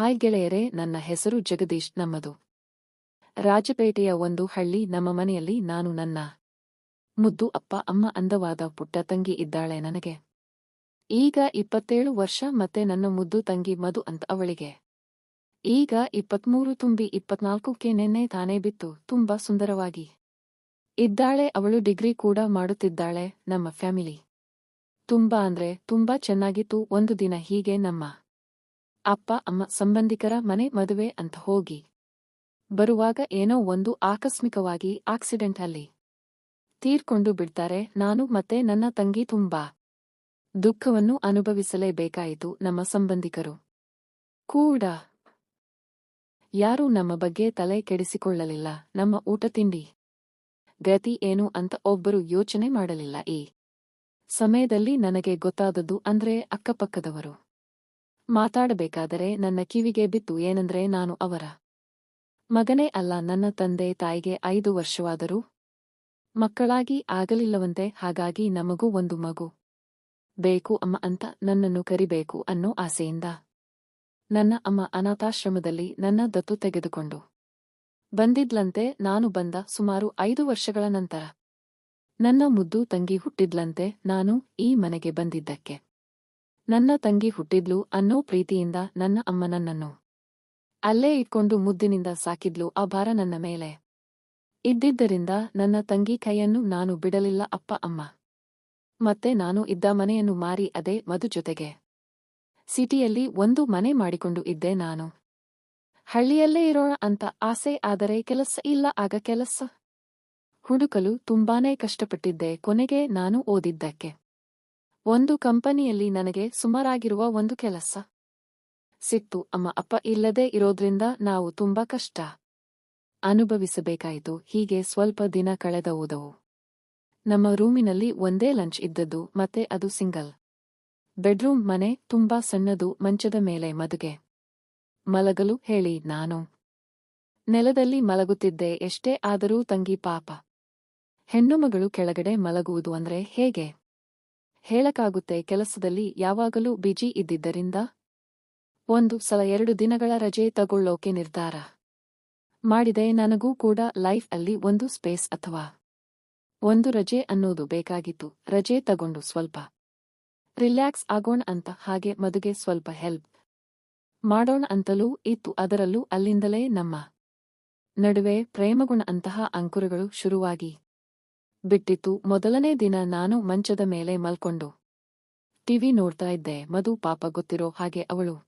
Hi ಗೆಳೆಯರೇ, ನನ್ನ ಹೆಸರು ಜಗದೀಶ್, ನಮ್ಮದು. ರಾಜಪೇಟೆಯ ಒಂದು ಹಳ್ಳಿ, ನಮ್ಮ ಮನೆಯಲ್ಲಿ ನಾನು ನನ್ನ ಮುದ್ದು ಅಪ್ಪ, ಅಮ್ಮ, ಅಂದವಾದ ಪುಟ್ಟ ತಂಗಿ ಇದ್ದಾಳೆ ನನಗೆ. ಈಗ ಇಪ್ಪತ್ತೇಳು ವರ್ಷ ಮತ್ತೆ ನನ್ನ ಮುದ್ದು ತಂಗಿ ಮಧು ಅಂತ ಅವಳಿಗೆ. ಈಗ ಇಪ್ಪತ್ಮೂರು ತುಂಬಿ ಇಪ್ಪತ್ನಾಲ್ಕಕ್ಕೆ ನೆನ್ನೆ ತಾನೇ ಬಿತ್ತು, ತುಂಬಾ ಸುಂದರವಾಗಿ. ಇದ್ದಾಳೆ, ಅವಳು ಡಿಗ್ರಿ ಕೂಡ ಮಾಡುತ್ತಿದ್ದಾಳೆ, ನಮ್ಮ ಫ್ಯಾಮಿಲಿ. ತುಂಬಾ ಅಂದ್ರೆ ತುಂಬಾ ಚೆನ್ನಾಗಿತ್ತು, ಒಂದು ದಿನ ಹೀಗೆ ನಮ್ಮ ಅಪ್ಪ, ಅಮ್ಮ, ಸಂಬಂಧಿಕರ ಮನೆ ಮದುವೆ ಅಂತ ಹೋಗಿ. ಬರುವಾಗ ಏನೋ ಒಂದು ಆಕಸ್ಮಿಕವಾಗಿ ಆಕ್ಸಿಡೆಂಟ್ ಅಲ್ಲಿ. ತೀರ್ಕೊಂಡು ಬಿಡ್ತಾರೆ, ನಾನು ಮತ್ತೆ ನನ್ನ ತಂಗಿ ತುಂಬಾ. ದುಃಖವನ್ನು ಅನುಭವಿಸಲೇಬೇಕಾಯಿತು ನಮ್ಮ ಸಂಬಂಧಿಕರು. ಕೂಡ. ಯಾರೂ ನಮ್ಮ ಬಗ್ಗೆ ತಲೆ ಕೆಡಿಸಿಕೊಳ್ಳಲಿಲ್ಲ, ನಮ್ಮ ಊಟ ತಿಂಡಿ. ಗತಿ ಏನು ಅಂತ ಒಬ್ಬರು ಯೋಚನೆ ಮಾಡಲಿಲ್ಲ, ಈ ಸಮಯದಲ್ಲಿ ನನಗೆ ಗೊತ್ತಾದದ್ದು ಅಂದ್ರೆ ಅಕ್ಕಪಕ್ಕದವರು. ಮಾತಾಡಬೇಕಾದರೆ ನನ್ನ ಕಿವಿಗೆ ಬಿತ್ತು, ಏನಂದ್ರೆ ನಾನು ಅವರ ಮಗನೇ ಅಲ್ಲ, ನನ್ನ ತಂದೆ ತಾಯಿಗೆ ಐದು ವರ್ಷವಾದರೂ ಮಕ್ಕಳಾಗಿ ಆಗಲಿಲ್ಲವಂತೆ, ಹಾಗಾಗಿ ನಮಗೂ ಒಂದು ಮಗು ಬೇಕು ಅಮ್ಮ ಅಂತ ನನ್ನನ್ನು ಕರಿಬೇಕು ಅನ್ನೋ ಆಸೆಯಿಂದ ನನ್ನ ಅಮ್ಮ ಅನಾಥಾಶ್ರಮದಲ್ಲಿ ನನ್ನ ದತ್ತು ತೆಗೆದುಕೊಂಡು ಬಂದಿದ್ಲಂತೆ, ನಾನು ಬಂದ ಸುಮಾರು ಐದು ವರ್ಷಗಳ ನಂತರ ನನ್ನ ಮುದ್ದು ತಂಗಿ ಹುಟ್ಟಿದ್ಲಂತೆ, ನಾನು ಈ ಮನೆಗೆ ಬಂದಿದ್ದಕ್ಕೆ. ನನ್ನ ತಂಗಿ ಹುಟ್ಟಿದ್ಲು ಅನ್ನೋ ಪ್ರೀತಿಯಿಂದ ನನ್ನ ಅಮ್ಮ ನನ್ನನ್ನು ಅಲ್ಲೇ ಇಟ್ಕೊಂಡು ಮುದ್ದಿನಿಂದ ಸಾಕಿದ್ಲು ಆ ಭಾರ ನನ್ನ ಮೇಲೆ. ಇದ್ದಿದ್ದರಿಂದ ನನ್ನ ತಂಗಿ ಕೈಯನ್ನು ನಾನು ಬಿಡಲಿಲ್ಲ ಅಪ್ಪ ಅಮ್ಮ. ಮತ್ತೆ ನಾನು ಇದ್ದ ಮನೆಯನ್ನು ಮಾರಿ ಅದೇ ಮಧು ಜೊತೆಗೆ. ಸಿಟಿಯಲ್ಲಿ ಒಂದು ಮನೆ ಮಾಡಿಕೊಂಡು ಇದ್ದೆ ನಾನು. ಹಳ್ಳಿಯಲ್ಲೇ ಇರೋಣ ಅಂತ ಆಸೆ ಆದರೆ ಕೆಲಸ ಇಲ್ಲ ಆಗ ಕೆಲಸ. ಹುಡುಕಲು ತುಂಬಾನೇ ಕಷ್ಟಪಟ್ಟಿದ್ದೆ ಕೊನೆಗೆ ನಾನು ಓದಿದ್ದಕ್ಕೆ. ಒಂದು ಕಂಪನಿಯಲ್ಲಿ ನನಗೆ ಸುಮಾರಾಗಿರುವ ಒಂದು ಕೆಲಸ. ಸಿಕ್ತು ಅಮ್ಮ, ಅಪ್ಪ ಇಲ್ಲದೆ ಇರೋದ್ರಿಂದ ನಾವು ತುಂಬಾ ಕಷ್ಟ. ಅನುಭವಿಸಬೇಕಾಯಿತು, ಹೀಗೆ ಸ್ವಲ್ಪ ದಿನ ಕಳೆದ ಹೋದವು. ನಮ್ಮ ರೂಮಿನಲ್ಲಿ ಒಂದೇ ಲಂಚ್ ಇದ್ದದ್ದು, ಮತ್ತೆ ಅದು ಸಿಂಗಲ್. ಬೆಡ್ರೂಮ್ ಮನೆ ತುಂಬಾ ಸಣ್ಣದು, ಮಂಚದ ಮೇಲೆ ಮದುಗೆ. ಮಲಗಲು ಹೇಳಿ, ನಾನು ನೆಲದಲ್ಲಿ ಮಲಗುತ್ತಿದ್ದೆ, ಎಷ್ಟೇ ಆದರೂ ತಂಗಿ ಪಾಪ. ಹೆಣ್ಣುಮಗಳು ಕೆಳಗಡೆ ಮಲಗುವುದು ಅಂದ್ರೆ ಹೇಗೆ? ಹೇಳಕ್ಕಾಗುತ್ತೆ ಕೆಲಸದಲ್ಲಿ ಯಾವಾಗಲೂ ಬಿಜಿ ಇದ್ದಿದ್ದರಿಂದ? ಒಂದು ಸಲ ಎರಡು ದಿನಗಳ ರಜೆ ತಗೊಳ್ಳೋಕೆ ನಿರ್ಧಾರ ಮಾಡಿದೆ. ನನಗೂ ಕೂಡ ಲೈಫ್ ಅಲ್ಲಿ ಒಂದು ಸ್ಪೇಸ್ ಅಥವಾ ಒಂದು ರಜೆ ಅನ್ನೋದು ಬೇಕಾಗಿತ್ತು. ರಜೆ ತಗೊಂಡು ಸ್ವಲ್ಪ ರಿಲ್ಯಾಕ್ಸ್ ಆಗೋಣ ಅಂತ, ಹಾಗೆ ಮದುಗೆ ಸ್ವಲ್ಪ ಹೆಲ್ಪ್ ಮಾಡೋಣ ಅಂತಲೂ ಇತ್ತು. ಅದರಲ್ಲೂ ಅಲ್ಲಿಂದಲೇ ನಮ್ಮ ನಡುವೆ ಪ್ರೇಮಗುಣ ಅಂತಹ ಅಂಕುರಗಳು ಶುರುವಾಗಿ ಬಿಟ್ಟಿತ್ತು ಮೊದಲನೇ ದಿನ ನಾನು ಮಂಚದ ಮೇಲೆ ಮಲ್ಕೊಂಡು ಟಿವಿ ನೋಡ್ತಾ ಇದ್ದೆ. ಮಧು ಪಾಪ ಗೊತ್ತಿರೋ ಹಾಗೆ ಅವಳು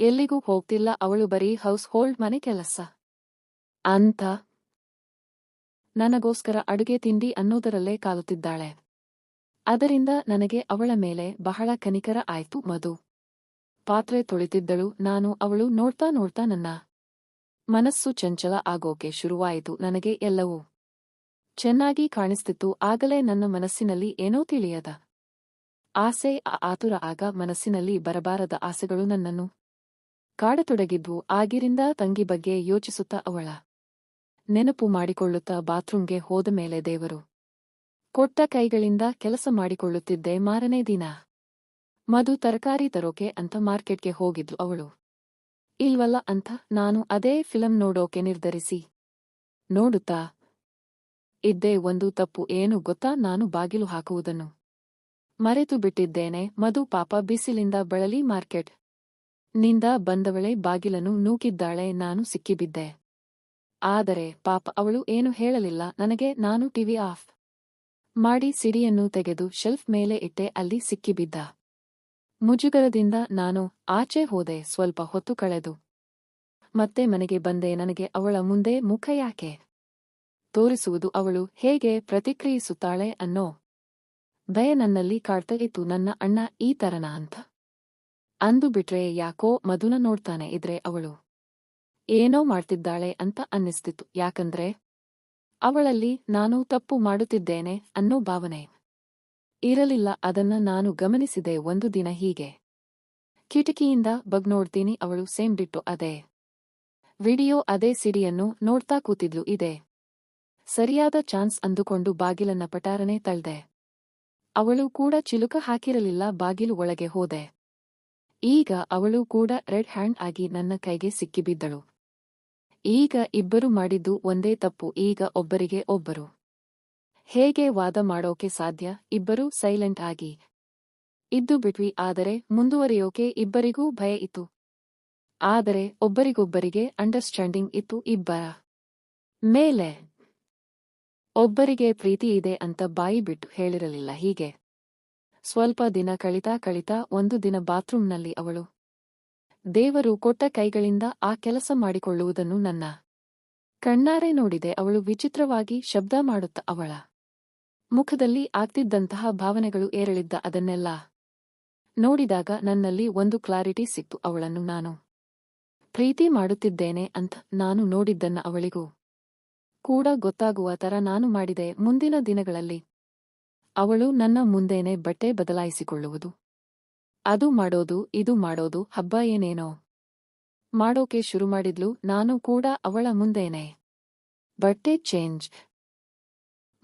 ಎಲ್ಲಿಗೂ ಹೋಗ್ತಿಲ್ಲ. ಅವಳು ಬರೀ ಹೌಸ್ ಹೋಲ್ಡ್ ಮನೆ ಕೆಲಸ. ಅಂತ ನನಗೋಸ್ಕರ ಅಡುಗೆ ತಿಂಡಿ ಅನ್ನೋದರಲ್ಲೇ ಕಾಲುತ್ತಿದ್ದಾಳೆ. ಅದರಿಂದ ನನಗೆ ಅವಳ ಮೇಲೆ ಬಹಳ ಕನಿಕರ ಆಯ್ತು ಮಧು. ಪಾತ್ರೆ ತೊಳಿತಿದ್ದಳು. ನಾನು ಅವಳು ನೋಡ್ತಾ ನೋಡ್ತಾ ನನ್ನ ಮನಸ್ಸು ಚಂಚಲ ಆಗೋಕೆ ಶುರುವಾಯಿತು. ನನಗೆ ಎಲ್ಲವೂ ಚೆನ್ನಾಗಿ ಕಾಣಿಸ್ತಿತ್ತು, ಆಗಲೇ ನನ್ನ ಮನಸ್ಸಿನಲ್ಲಿ ಏನೋ ತಿಳಿಯದ. ಆಸೆ, ಆ ಆತುರ ಆಗ ಮನಸ್ಸಿನಲ್ಲಿ ಬರಬಾರದ ಆಸೆಗಳು ನನ್ನನ್ನು ಕಾಡತೊಡಗಿದ್ವು ಆಗಿರಿಂದ ತಂಗಿ ಬಗ್ಗೆ ಯೋಚಿಸುತ್ತಾ ಅವಳ ನೆನಪು ಮಾಡಿಕೊಳ್ಳುತ್ತಾ ಬಾತ್ರೂಂಗೆ ಹೋದ ಮೇಲೆ ದೇವರು ಕೊಟ್ಟ ಕೈಗಳಿಂದ ಕೆಲಸ ಮಾಡಿಕೊಳ್ಳುತ್ತಿದ್ದೆ ಮಾರನೇ ದಿನ. ಮಧು ತರಕಾರಿ ತರೋಕೆ ಅಂತ ಮಾರ್ಕೆಟ್ಗೆ ಹೋಗಿದ್ಲು ಅವಳು. ಇಲ್ವಲ್ಲ ಅಂತ ನಾನು ಅದೇ ಫಿಲಂ ನೋಡೋಕೆ ನಿರ್ಧರಿಸಿ ನೋಡುತ್ತಾ ಇದ್ದೇ ಒಂದು ತಪ್ಪು ಏನು ಗೊತ್ತಾ? ನಾನು ಬಾಗಿಲು ಹಾಕುವುದನ್ನು. ಮರೆತು ಬಿಟ್ಟಿದ್ದೇನೆ. ಮಧು ಪಾಪ ಬಿಸಿಲಿಂದ ಬಳಲಿ ಮಾರ್ಕೆಟ್. ನಿಂದ ಬಂದವಳೆ ಬಾಗಿಲನ್ನು ನೂಕಿದ್ದಾಳೆ. ನಾನು ಸಿಕ್ಕಿಬಿದ್ದೆ. ಆದರೆ ಪಾಪ ಅವಳು ಏನು ಹೇಳಲಿಲ್ಲ. ನನಗೆ ನಾನು ಟಿವಿ ಆಫ್ ಮಾಡಿ ಸಿಡಿಯನ್ನು ತೆಗೆದು ಶೆಲ್ಫ್ ಮೇಲೆ ಇಟ್ಟೆ. ಅಲ್ಲಿ ಸಿಕ್ಕಿಬಿದ್ದ. ಮುಜುಗರದಿಂದ ನಾನು ಆಚೆ ಹೋದೆ. ಸ್ವಲ್ಪ ಹೊತ್ತು ಕಳೆದು. ಮತ್ತೆ ಮನೆಗೆ ಬಂದೆ. ನನಗೆ ಅವಳ ಮುಂದೆ ಮುಖ ಯಾಕೆ? ತೋರಿಸುವುದು ಅವಳು ಹೇಗೆ ಪ್ರತಿಕ್ರಿಯಿಸುತ್ತಾಳೆ ಅನ್ನೋ. ಭಯ ನನ್ನಲ್ಲಿ ಕಾಡ್ತಾ ನನ್ನ ಅಣ್ಣ ಈ ತರನ ಅಂತ. ಅಂದು ಬಿಟ್ರೆ ಯಾಕೋ ಮಧುನ ನೋಡ್ತಾನೆ ಇದ್ರೆ ಅವಳು. ಏನೋ ಮಾಡ್ತಿದ್ದಾಳೆ ಅಂತ ಅನ್ನಿಸ್ತಿತ್ತು. ಯಾಕಂದ್ರೆ ಅವಳಲ್ಲಿ ನಾನು ತಪ್ಪು ಮಾಡುತ್ತಿದ್ದೇನೆ ಅನ್ನೋ ಭಾವನೆ ಇರಲಿಲ್ಲ. ಅದನ್ನ ನಾನು ಗಮನಿಸಿದೆ ಒಂದು ದಿನ ಹೀಗೆ. ಕಿಟಕಿಯಿಂದ ಬಗ್ ನೋಡ್ತೀನಿ ಅವಳು ಸೇಮ್ ಬಿಟ್ಟು ಅದೇ. ವಿಡಿಯೋ ಅದೇ ಸಿಡಿಯನ್ನು ನೋಡ್ತಾ ಕೂತಿದ್ಲು ಇದೆ. ಸರಿಯಾದ ಚಾನ್ಸ್ ಅಂದುಕೊಂಡು ಬಾಗಿಲನ್ನ ಪಟಾರನೆ ತಳ್ದೆ. ಅವಳು ಕೂಡ ಚಿಲುಕ ಹಾಕಿರಲಿಲ್ಲ, ಬಾಗಿಲು ಒಳಗೆ ಹೋದೆ. ಈಗ ಅವಳು ಕೂಡ ರೆಡ್ ಹ್ಯಾಂಡ್ ಆಗಿ ನನ್ನ ಕೈಗೆ ಸಿಕ್ಕಿಬಿದ್ದಳು. ಈಗ ಇಬ್ಬರು ಮಾಡಿದ್ದು ಒಂದೇ ತಪ್ಪು, ಈಗ ಒಬ್ಬರಿಗೆ ಒಬ್ಬರು. ಹೇಗೆ ವಾದ ಮಾಡೋಕೆ ಸಾಧ್ಯ? ಇಬ್ಬರೂ ಸೈಲೆಂಟ್ ಆಗಿ ಇದ್ದು ಬಿಟ್ವಿ, ಆದರೆ ಮುಂದುವರಿಯೋಕೆ ಇಬ್ಬರಿಗೂ ಭಯ ಇತ್ತು. ಆದರೆ ಒಬ್ಬರಿಗೊಬ್ಬರಿಗೆ ಅಂಡರ್ಸ್ಟ್ಯಾಂಡಿಂಗ್ ಇತ್ತು ಇಬ್ಬರ ಮೇಲೆ. ಒಬ್ಬರಿಗೆ ಪ್ರೀತಿ ಇದೆ ಅಂತ ಬಾಯಿ ಬಿಟ್ಟು ಹೇಳಿರಲಿಲ್ಲ ಹೀಗೆ. ಸ್ವಲ್ಪ ದಿನ ಕಳಿತಾ ಕಳಿತಾ ಒಂದು ದಿನ ಬಾತ್ರೂಮ್ನಲ್ಲಿ ಅವಳು. ದೇವರು ಕೊಟ್ಟ ಕೈಗಳಿಂದ ಆ ಕೆಲಸ ಮಾಡಿಕೊಳ್ಳುವುದನ್ನು ನನ್ನ ಕಣ್ಣಾರೆ ನೋಡಿದೆ ಅವಳು ವಿಚಿತ್ರವಾಗಿ ಶಬ್ದ ಮಾಡುತ್ತ ಅವಳ ಮುಖದಲ್ಲಿ ಆಗ್ತಿದ್ದಂತಹ ಭಾವನೆಗಳು ಏರಳಿದ್ದ ಅದನ್ನೆಲ್ಲ ನೋಡಿದಾಗ ನನ್ನಲ್ಲಿ ಒಂದು ಕ್ಲಾರಿಟಿ ಸಿಕ್ತು ಅವಳನ್ನು ನಾನು ಪ್ರೀತಿ ಮಾಡುತ್ತಿದ್ದೇನೆ ಅಂತ ನಾನು ನೋಡಿದ್ದನ್ನ ಅವಳಿಗೂ ಕೂಡ ಗೊತ್ತಾಗುವ ತರ ನಾನು ಮಾಡಿದೆ ಮುಂದಿನ ದಿನಗಳಲ್ಲಿ. ಅವಳು ನನ್ನ ಮುಂದೇನೆ ಬಟ್ಟೆ ಬದಲಾಯಿಸಿಕೊಳ್ಳುವುದು. ಅದು ಮಾಡೋದು, ಇದು ಮಾಡೋದು, ಹಬ್ಬ ಏನೇನೋ. ಮಾಡೋಕೆ ಶುರು ಮಾಡಿದ್ಲು, ನಾನು ಕೂಡ ಅವಳ ಮುಂದೇನೆ. ಬಟ್ಟೆ ಚೇಂಜ್.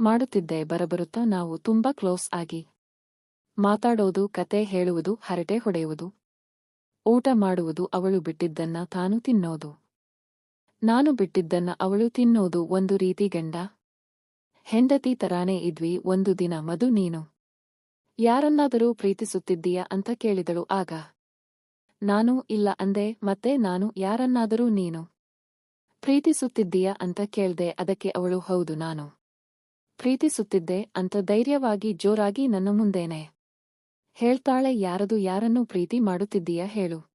ಮಾಡುತ್ತಿದ್ದೆ ಬರಬರುತ್ತಾ ನಾವು ತುಂಬಾ ಕ್ಲೋಸ್ ಆಗಿ. ಮಾತಾಡೋದು, ಕತೆ ಹೇಳುವುದು, ಹರಟೆ ಹೊಡೆಯುವುದು. ಊಟ ಮಾಡುವುದು, ಅವಳು ಬಿಟ್ಟಿದ್ದನ್ನ ತಾನು ತಿನ್ನೋದು. ನಾನು ಬಿಟ್ಟಿದ್ದನ್ನ ಅವಳು ತಿನ್ನೋದು ಒಂದು ರೀತಿ ಗಂಡ. ಹೆಂಡತಿ ತರಾನೇ ಇದ್ವಿ, ಒಂದು ದಿನ ಮಧು ನೀನು. ಯಾರನ್ನಾದರೂ ಪ್ರೀತಿಸುತ್ತಿದ್ದೀಯ ಅಂತ ಕೇಳಿದಳು ಆಗ. ನಾನು ಇಲ್ಲ ಅಂದೆ, ಮತ್ತೆ ನಾನು ಯಾರನ್ನಾದರೂ ನೀನು ಪ್ರೀತಿಸುತ್ತಿದ್ದೀಯ ಅಂತ ಕೇಳ್ದೆ, ಅದಕ್ಕೆ ಅವಳು ಹೌದು ನಾನು ಪ್ರೀತಿಸುತ್ತಿದ್ದೆ ಅಂತ ಧೈರ್ಯವಾಗಿ ಜೋರಾಗಿ ನನ್ನ ಮುಂದೇನೆ. ಹೇಳ್ತಾಳೆ, ಯಾರದು ಯಾರನ್ನು ಪ್ರೀತಿ ಮಾಡುತ್ತಿದ್ದೀಯ ಹೇಳು.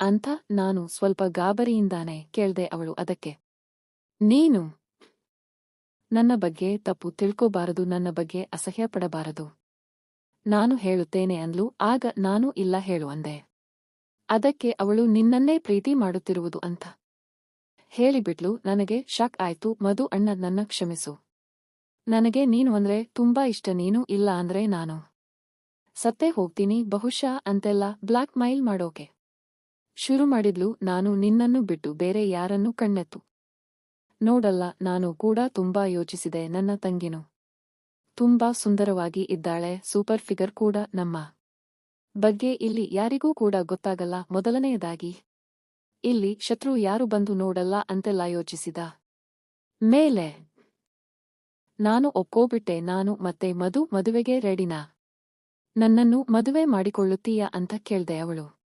ಅಂತ ನಾನು ಸ್ವಲ್ಪ ಗಾಬರಿಯಿಂದಾನೆ ಕೇಳ್ದೆ ಅವಳು ಅದಕ್ಕೆ. ನೀನು ನನ್ನ ಬಗ್ಗೆ ತಪ್ಪು ತಿಳ್ಕೋಬಾರದು, ನನ್ನ ಬಗ್ಗೆ ಅಸಹ್ಯ ಪಡಬಾರದು ನಾನು ಹೇಳುತ್ತೇನೆ ಅಂದ್ಲು, ಆಗ ನಾನು ಇಲ್ಲ ಹೇಳು ಅಂದೆ. ಅದಕ್ಕೆ ಅವಳು ನಿನ್ನನ್ನೇ ಪ್ರೀತಿ ಮಾಡುತ್ತಿರುವುದು ಅಂತ ಹೇಳಿಬಿಟ್ಲು, ನನಗೆ ಶಾಕ್ ಆಯ್ತು, ಮಧು ಅಣ್ಣ ನನ್ನ ಕ್ಷಮಿಸು. ನನಗೆ ನೀನು ಅಂದ್ರೆ ತುಂಬಾ ಇಷ್ಟ, ನೀನು ಇಲ್ಲ ಅಂದ್ರೆ ನಾನು ಸತ್ತೇ ಹೋಗ್ತೀನಿ, ಬಹುಶಃ ಅಂತೆಲ್ಲ ಬ್ಲಾಕ್ ಮೈಲ್ ಮಾಡೋಕೆ. ಶುರು ಮಾಡಿದ್ಲು, ನಾನು ನಿನ್ನನ್ನು ಬಿಟ್ಟು ಬೇರೆ ಯಾರನ್ನೂ ಕಣ್ಣೆತ್ತು. ನೋಡಲ್ಲ, ನಾನು ಕೂಡ ತುಂಬಾ ಯೋಚಿಸಿದೆ, ನನ್ನ ತಂಗಿನು. ತುಂಬಾ ಸುಂದರವಾಗಿ ಇದ್ದಾಳೆ, ಸೂಪರ್ ಫಿಗರ್ ಕೂಡ ನಮ್ಮ ಬಗ್ಗೆ. ಇಲ್ಲಿ ಯಾರಿಗೂ ಕೂಡ ಗೊತ್ತಾಗಲ್ಲ, ಮೊದಲನೆಯದಾಗಿ. ಇಲ್ಲಿ ಶತ್ರು ಯಾರು ಬಂದು ನೋಡಲ್ಲ ಅಂತೆಲ್ಲ ಯೋಚಿಸಿದ. ಮೇಲೆ. ನಾನು ಒಪ್ಕೋಬಿಟ್ಟೆ, ನಾನು ಮತ್ತೆ ಮಧು ಮದುವೆಗೆ ರೆಡಿನಾ? ನನ್ನನ್ನು ಮದುವೆ ಮಾಡಿಕೊಳ್ಳುತ್ತೀಯಾ ಅಂತ ಕೇಳ್ದೆ ಅವಳು.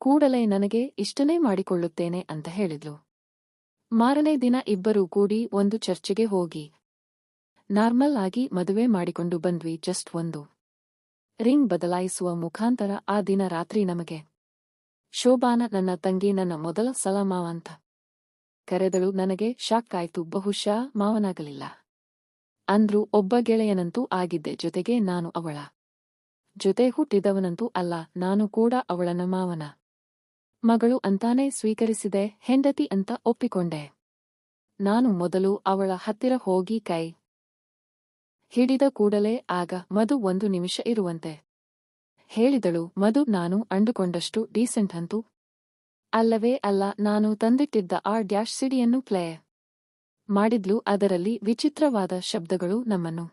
ಕೂಡಲೇ ನನಗೆ ಇಷ್ಟನೇ ಮಾಡಿಕೊಳ್ಳುತ್ತೇನೆ ಅಂತ ಹೇಳಿದ್ಲು. ಮಾರನೇ ದಿನ ಇಬ್ಬರೂ ಕೂಡಿ ಒಂದು ಚರ್ಚೆಗೆ ಹೋಗಿ. ನಾರ್ಮಲ್ ಆಗಿ ಮದುವೆ ಮಾಡಿಕೊಂಡು ಬಂದ್ವಿ ಜಸ್ಟ್ ಒಂದು. ರಿಂಗ್ ಬದಲಾಯಿಸುವ ಮುಖಾಂತರ ಆ ದಿನ ರಾತ್ರಿ ನಮಗೆ. ಶೋಭಾನ ನನ್ನ ತಂಗಿ ನನ್ನ ಮೊದಲ ಸಲ ಮಾವಂತ ಕರೆದಳು ನನಗೆ ಶಾಕ್ ಆಯ್ತು ಬಹುಶಃ ಮಾವನಾಗಲಿಲ್ಲ. ಅಂದ್ರು ಒಬ್ಬ ಗೆಳೆಯನಂತೂ ಆಗಿದ್ದೆ ಜೊತೆಗೆ ನಾನು ಅವಳ. ಜೊತೆ ಹುಟ್ಟಿದವನಂತೂ ಅಲ್ಲ, ನಾನು ಕೂಡ ಅವಳನ ಮಾವನ. ಮಗಳು ಅಂತಾನೆ ಸ್ವೀಕರಿಸಿದೆ, ಹೆಂಡತಿ ಅಂತ ಒಪ್ಪಿಕೊಂಡೆ. ನಾನು ಮೊದಲು ಅವಳ ಹತ್ತಿರ ಹೋಗಿ ಕೈ ಹಿಡಿದ ಕೂಡಲೇ ಆಗ ಮಧು ಒಂದು ನಿಮಿಷ ಇರುವಂತೆ. ಹೇಳಿದಳು, ಮಧು, ನಾನು ಅಂಡುಕೊಂಡಷ್ಟು ಡೀಸೆಂಟ್ ಅಂತೂ. ಅಲ್ಲವೇ ಅಲ್ಲ, ನಾನು ತಂದಿಟ್ಟಿದ್ದ ಆ ಡ್ಯಾಶ್ ಸಿಡಿಯನ್ನು ಪ್ಲೇ ಮಾಡಿದ್ಲು, ಅದರಲ್ಲಿ ವಿಚಿತ್ರವಾದ ಶಬ್ದಗಳು ನಮ್ಮನ್ನು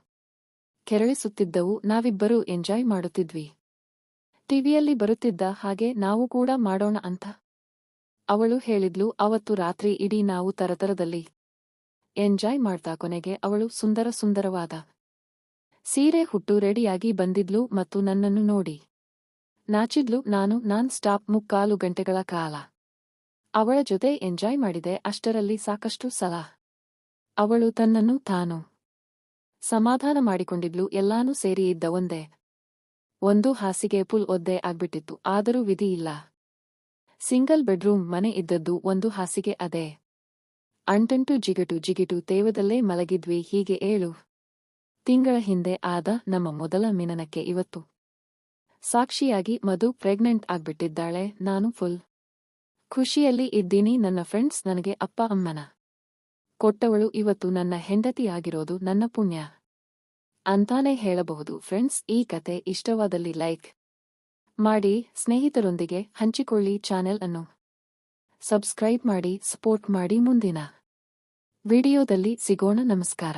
ಕೆರಳಿಸುತ್ತಿದ್ದವು, ನಾವಿಬ್ಬರೂ ಎಂಜಾಯ್ ಮಾಡುತ್ತಿದ್ವಿ. ಟಿವಿಯಲ್ಲಿ ಬರುತ್ತಿದ್ದ ಹಾಗೆ ನಾವು ಕೂಡ ಮಾಡೋಣ ಅಂತ. ಅವಳು ಹೇಳಿದ್ಲು, ಅವತ್ತು ರಾತ್ರಿ ಇಡೀ ನಾವು ತರತರದಲ್ಲಿ ಎಂಜಾಯ್ ಮಾಡ್ತಾ ಕೊನೆಗೆ ಅವಳು ಸುಂದರ ಸುಂದರವಾದ ಸೀರೆ ಹುಟ್ಟು ರೆಡಿಯಾಗಿ ಬಂದಿದ್ಲು ಮತ್ತು ನನ್ನನ್ನು ನೋಡಿ ನಾಚಿದ್ಲು, ನಾನು, ನಾನ್ ಸ್ಟಾಪ್ ಮುಕ್ಕಾಲು ಗಂಟೆಗಳ ಕಾಲ ಅವಳ ಜೊತೆ ಎಂಜಾಯ್ ಮಾಡಿದೆ, ಅಷ್ಟರಲ್ಲಿ ಸಾಕಷ್ಟು ಸಲ ಅವಳು ತನ್ನನ್ನು ತಾನು ಸಮಾಧಾನ ಮಾಡಿಕೊಂಡಿದ್ಲು, ಎಲ್ಲಾನೂ ಸೇರಿ ಇದ್ದ ಒಂದೇ ಒಂದು ಹಾಸಿಗೆ ಪುಲ್ ಒದ್ದೆ ಆಗ್ಬಿಟ್ಟಿತ್ತು, ಆದರೂ ವಿಧಿ ಇಲ್ಲ. ಸಿಂಗಲ್ ಬೆಡ್ರೂಮ್ ಮನೆ ಇದ್ದದ್ದು ಒಂದು ಹಾಸಿಗೆ ಅದೇ. ಅಂಟಂಟು ಜಿಗಟು ಜಿಗಿಟು ತೇವದಲ್ಲೇ ಮಲಗಿದ್ವಿ, ಹೀಗೆ ಏಳು ತಿಂಗಳ ಹಿಂದೆ ಆದ ನಮ್ಮ ಮೊದಲ ಮಿನನಕ್ಕೆ ಇವತ್ತು. ಸಾಕ್ಷಿಯಾಗಿ ಮಧು ಪ್ರೆಗ್ನೆಂಟ್ ಆಗ್ಬಿಟ್ಟಿದ್ದಾಳೆ, ನಾನು ಫುಲ್ ಖುಷಿಯಲ್ಲಿ ಇದ್ದೀನಿ, ನನ್ನ ಫ್ರೆಂಡ್ಸ್ ನನಗೆ ಅಪ್ಪ, ಅಮ್ಮನ ಕೊಟ್ಟವಳು ಇವತ್ತು ನನ್ನ ಹೆಂಡತಿಯಾಗಿರೋದು ನನ್ನ ಪುಣ್ಯ. ಅಂತಾನೆ ಹೇಳಬಹುದು. ಫ್ರೆಂಡ್ಸ್, ಈ ಕತೆ ಇಷ್ಟವಾದಲ್ಲಿ ಲೈಕ್ ಮಾಡಿ, ಸ್ನೇಹಿತರೊಂದಿಗೆ ಹಂಚಿಕೊಳ್ಳಿ ಚಾನೆಲ್ ಅನ್ನು. ಸಬ್ಸ್ಕ್ರೈಬ್ ಮಾಡಿ, ಸಪೋರ್ಟ್ ಮಾಡಿ ಮುಂದಿನ ವಿಡಿಯೋದಲ್ಲಿ ಸಿಗೋಣ. ನಮಸ್ಕಾರ.